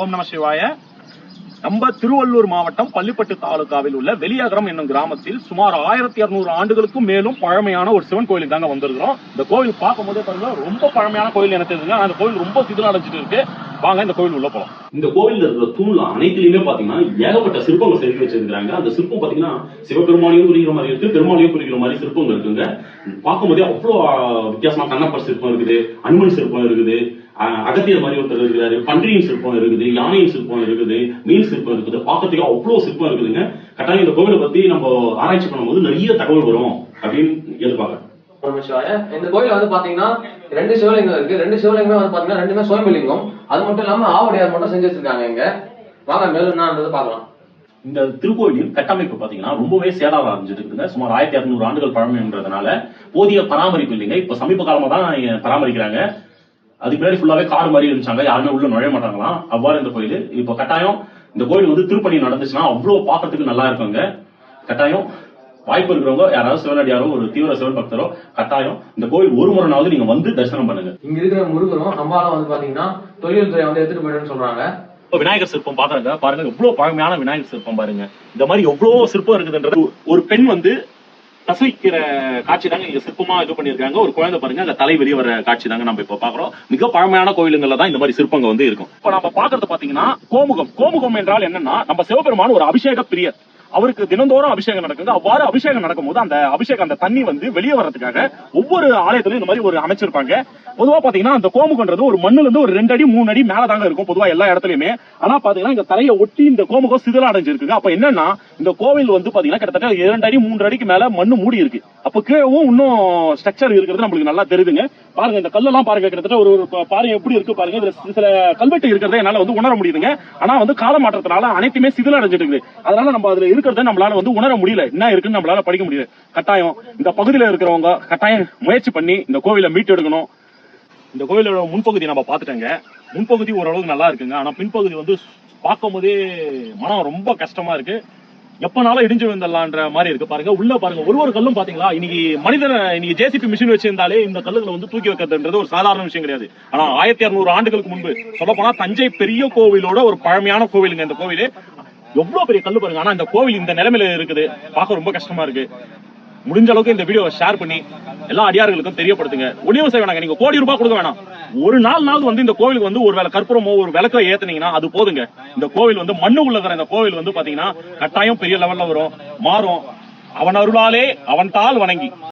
ஓம் நம சிவாய. நம்ம திருவள்ளூர் மாவட்டம் பள்ளிப்பட்டு தாலுகாவில் உள்ள வெளியகரம் என்னும் கிராமத்தில் சுமார் ஆயிரத்தி இருநூறு ஆண்டுகளுக்கும் மேலும் பழமையான ஒரு சிவன் கோயில் தாங்க வந்திருக்கிறோம். இந்த கோயில் பார்க்கும் போதே பாருங்க ரொம்ப பழமையான கோயில் எனக்கு தெரிஞ்சுங்க அந்த கோயில் ரொம்ப சிதிலடைஞ்சிட்டு இருக்கு. வாங்க இந்த கோவில் உள்ள போலாம். இந்த கோவில் இருக்கிற தூண்ல அனைத்துலயுமே பாத்தீங்கன்னா ஏகப்பட்ட சிற்பங்கள் செதுக்கி வச்சிருக்காங்க அந்த சிற்பம் பாத்தீங்கன்னா சிவபெருமானையும் குறிக்கிற மாதிரி இருக்கு பெருமாளையும் குறிக்கிற மாதிரி சிற்பங்கள் இருக்குங்க. பார்க்கும்போதே அவ்வளோ ஆஹ், வித்தியாசமா கண்ணப்பர் சிற்பம் இருக்குது அனுமன் சிற்பம் இருக்குது அகத்தியர் மாதிரி ஒருத்தர் இருக்கிறாரு பன்றியின் சிற்பம் இருக்குது யானையின் சிற்பம் இருக்குது மீன் சிற்பம் இருக்குது. பார்க்கறதுக்கு அவ்வளோ சிற்பம் இருக்குதுங்க. கட்டாயம் இந்த கோவிலை பத்தி நம்ம ஆராய்ச்சி பண்ணும்போது நிறைய தகவல் வரும் அப்படின்னு எதிர்பார்க்கறேன். சிவாய இந்த கோயில் வந்து பாத்தீங்கன்னா ரெண்டு சிவலிங்கம் இருக்கு. ரெண்டு சிவலிங்கமே வந்து பாத்தீங்கன்னா ரெண்டுமே சுயம்பலிங்கம். அது மட்டும் இல்லாம ஆவடியார் மட்டும் செஞ்சு வச்சிருக்காங்க இங்க. வாங்க மேலும் என்னன்றது பார்க்கலாம். இந்த திருக்கோயிலின் கட்டமைப்பு பாத்தீங்கன்னா ரொம்பவே சேதாரம் அடைஞ்சிருக்குங்க சுமார் ஆயிரத்தி அறுநூறு ஆண்டுகள் பழமைன்றதுனால போதிய பராமரிப்பு இல்லைங்க. இப்ப சமீப காலமா தான் பராமரிக்கிறாங்க. அதுக்கு முன்னாடி ஃபுல்லாவே காடு மாதிரி இருந்துச்சாங்க. யாருமே உள்ள நுழைய மாட்டாங்களாம். அவ்வாறு இந்த கோயில். இப்போ கட்டாயம் இந்த கோயில் வந்து திருப்பணி நடந்துச்சுன்னா அவ்வளவு பார்க்கறதுக்கு நல்லா இருக்குங்க. கட்டாயம். வாய்ப்பு இருக்கிறவங்க யாராவது சிவனடியாரோ ஒரு தீவிர சிவன் பக்தரோ கட்டாயம் இந்த கோயில் ஒரு முறைனாவது நீங்க வந்து தரிசனம் பண்ணுங்க. இங்க இருக்கிற முருகரும் நம்மளால வந்து பாத்தீங்கன்னா தொழில் துறை வந்து எடுத்துட்டு போயிடுன்னு சொல்றாங்க. இப்போ விநாயகர் சிற்பம் பாக்குறாங்க பாருங்க எவ்வளவு பழமையான விநாயகர் சிற்பம் பாருங்க. இந்த மாதிரி எவ்வளவு சிற்பம் இருக்குதுன்றது ஒரு பெண் வந்து பிரசவிக்கிற காட்சி தாங்க இங்க சிற்பமா இது பண்ணிருக்காங்க ஒரு குழந்தை பாருங்க அந்த தலை வெளியே வர காட்சி தாங்க நம்ம இப்ப பாக்குறோம். மிக பழமையான கோயிலுங்கள்ல தான் இந்த மாதிரி சிற்பங்க வந்து இருக்கும். இப்ப நம்ம பாக்குறது பாத்தீங்கன்னா கோமுகம். கோமுகம் என்றால் என்னன்னா நம்ம சிவபெருமான் ஒரு அபிஷேக பிரியர். அவருக்கு தினந்தோறும் அபிஷேகம் நடக்குது அவ்வாறு அபிஷேகம் நடக்கும்போது அந்த அபிஷேகம் அந்த தண்ணி வந்து வெளியே வர்றதுக்காக ஒவ்வொரு ஆலயத்திலும் இந்த மாதிரி ஒரு அமைச்சிருப்பாங்க. பொதுவா பாத்தீங்கன்னா அந்த கோமுகன்றது ஒரு மண்ணுல இருந்து ஒரு ரெண்டு அடி மூணு அடி மேல தாங்க இருக்கும் பொதுவா எல்லா இடத்துலயுமே. ஆனா பாத்தீங்கன்னா இந்த தலையை ஒட்டி இந்த கோமுகம் சிதில அடைஞ்சிருக்கு அப்ப என்னன்னா இந்த கோவில் வந்து பாத்தீங்கன்னா கிட்டத்தட்ட இரண்டு அடி மூன்று அடிக்கு மேல மண்ணு மூடி இருக்கு அப்ப கீழவும் இன்னும் ஸ்ட்ரக்சர் இருக்கிறது நம்மளுக்கு நல்லா தெரியுதுங்க. பாருங்க இந்த கல்லெல்லாம் பாருங்க கிட்டத்தட்ட ஒரு பாறை பாருங்க எப்படி இருக்கு பாருங்க. இதுல சில கல்வெட்டு இருக்கிறத என்னால வந்து உணர முடியுதுங்க. ஆனா வந்து கால மாற்றத்தினால அனைத்துமே சிதில அடைஞ்சிட்டு இருக்குது அதனால நம்ம அதுல இருக்கிறத நம்மளால வந்து உணர முடியல. என்ன இருக்குன்னு நம்மளால படிக்க முடியல. கட்டாயம் இந்த பகுதியில இருக்கிறவங்க கட்டாயம் முயற்சி பண்ணி இந்த கோவிலை மீட்டெடுக்கணும் இந்த கோவிலோட முன்பகுதி நம்ம பார்த்துட்டோங்க. முன்பகுதி ஓரளவுக்கு நல்லா இருக்குங்க. ஆனா பின்பகுதி வந்து பார்க்கும் போதே மனம் ரொம்ப கஷ்டமா இருக்கு. எப்பனாலும் இடிஞ்சு விழுந்தலான்ற மாதிரி இருக்கு. பாருங்க உள்ள பாருங்க ஒரு ஒரு கல்லும் பாத்தீங்களா? இன்னைக்கு மனிதன் இன்னைக்கு ஜேசிபி மிஷின் வச்சிருந்தாலே இந்த கல்லுகளை வந்து தூக்கி வைக்கிறதுன்றது ஒரு சாதாரண விஷயம் கிடையாது. ஆனா ஆயிரத்தி அறுநூறு ஆண்டுகளுக்கு முன்பு சொல்ல போனா தஞ்சை பெரிய கோவிலோட ஒரு பழமையான கோவிலுங்க இந்த கோவில். எவ்வளவு பெரிய கல்லு பாருங்க. ஆனா இந்த கோவில் இந்த நிலைமையில இருக்குது. பார்க்க ரொம்ப கஷ்டமா இருக்கு. முடிஞ்ச அளவுக்கு இந்த வீடியோவை ஷேர் பண்ணி எல்லா அடியார்களுக்கும் தெரியப்படுத்துங்க. ஒளியும் செய்ய வேணாங்க. நீங்க கோடி ரூபாய் கொடுக்க வேணாம். ஒரு நாள் நாள் வந்து இந்த கோவிலுக்கு வந்து ஒரு வேலை கற்பூரமோ ஒரு விளக்கோ ஏத்துனீங்கன்னா அது போதுங்க. இந்த கோவில் வந்து மண்ணு உள்ள இருக்கிற இந்த கோவில் வந்து பாத்தீங்கன்னா கட்டாயம் பெரிய லெவல்ல வரும் மாறும். அவன் அருளாலே அவன் தாள் வணங்கி.